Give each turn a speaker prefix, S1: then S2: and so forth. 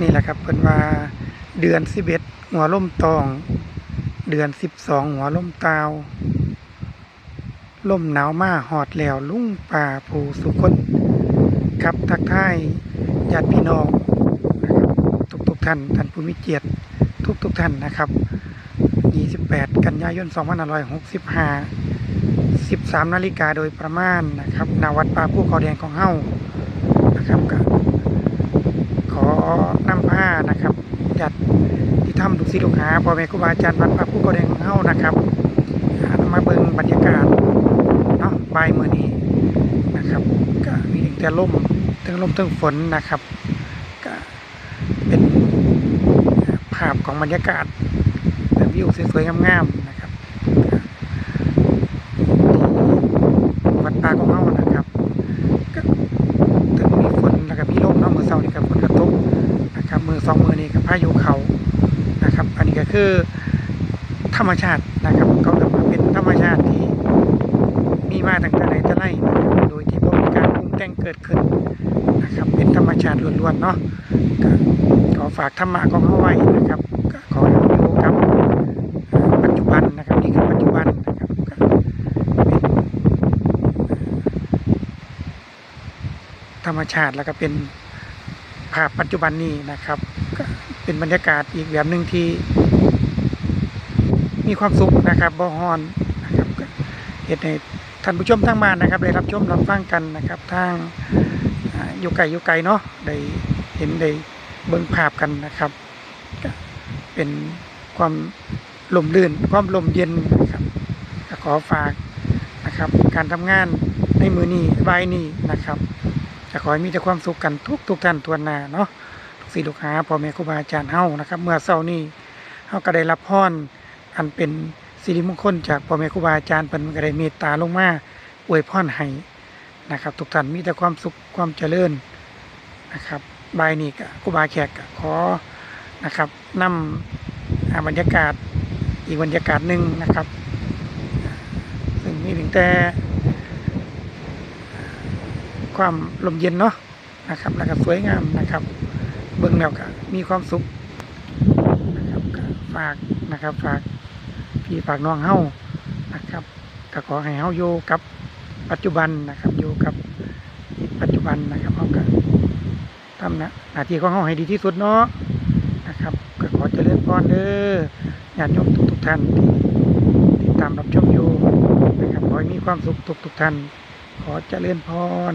S1: นี่แหละครับเพิ่นว่าเดือนสิบเอ็ดหัวล่มตอง เดือนสิบสองหัวล่มตาวล่มหนาวมาหอดแล้วลุ่งป่าภูสุคนครับทักทายญาติพี่น้องนะครับทุกทุกท่านท่านผู้มีเกียรติทุกทุกท่านนะครับ 28 กันยายน 2565 13 นาฬิกาโดยประมาณนะครับณวัดป่าผู้ขอแดงของเฮานะครับก็ขอนำผ้านะครับจัดที่ทำลูก ศิษย์ลูกหาพ่อแม่ครูบาอาจารย์วัดป่าผู้ขอแดงของเฮานะครับมาเบิ่งบรรยากาศเนาะบ่ายมื้อนี้นะครับก็มีถึงแต่ลมถึงลมถึงฝนนะครับก็เป็นภาพของบรรยากาศวิวสวยๆงามๆนะครับวัดป่าของเฮานะครับก็ถึงมีฝนแล้วก็มีลมเนาะมือเสาร์นี่ก็ฝนกระตกนะครับมือสองมือนี่ก็พายุเขา็คือธรรมชาตินะครับเขาเรียกว่าเป็นธรรมชาติที่มีมาตั้งแต่ไหนแต่ไรนะครับโดยที่บ่มีการปรุงแต่งเกิดขึ้นนะครับเป็นธรรมชาติล้วนๆเนาะก็ขอฝากธรรมะของเฮาไว้นะครับก็ขอให้เราอยู่กับปัจจุบันนะครับนี่คือปัจจุบันนะครับเป็นธรรมชาติแล้วก็เป็นภาพปัจจุบันนี้นะครับ เป็นบรรยากาศอีกแบบหนึ่งที่ มีความสุขนะครับบ่ฮอนนะครับเหตุให้ท่านผู้ชมทางบ้านนะครับ ได้รับชมรับฟังกันนะครับทางอยู่ไกลอยู่ไกลเนาะได้เห็นได้เบิ่งภาพกันนะครับ เป็นความลมลื่นความลมเย็นนะครับขอฝากนะครับ การทำงานในมือนี้บายนี้นะครับจะขอให้มีแต่ความสุขกันทุกทุกท่านทวนหน้าเนาะทุกสิ่งทุกหาพ่อแม่ครูบาอาจารย์เฮานะครับ เมื่อเช้านี้เฮาก็ได้รับพร อันเป็นสิริมงคลจากพ่อแม่ครูบาอาจารย์เพิ่นก็ไดเมตตาลงมาอวยพรให้นะครับ ทุกท่านมีแต่ความสุขความเจริญนะครับบายนี้ก็ครูบาแขกขอนะครับนำอ่าบรรยากาศอีกบรรยากาศหนึ่งนะครับซึ่งมีถึงแต่ความลมเย็นเนาะนะครับแล้วก็สวยงามนะครับ เบิ่งแล้วก็มีความสุขนะครับฝากนะครับฝาก พี่ฝากน้องเฮานะครับก็ขอให้เฮาอยู่กับปัจจุบันนะครับอยู่กับปัจจุบันนะครับเฮาก็ทำนะหน้าที่ของเฮาให้ดีที่สุดเนาะนะครับก็ขอเจริญพรเด้อญาติโยมทุกทุกท่านที่ติดตามรับชมอยู่นะครับขอให้มีความสุขทุกทุกท่าน ขอเจริญพร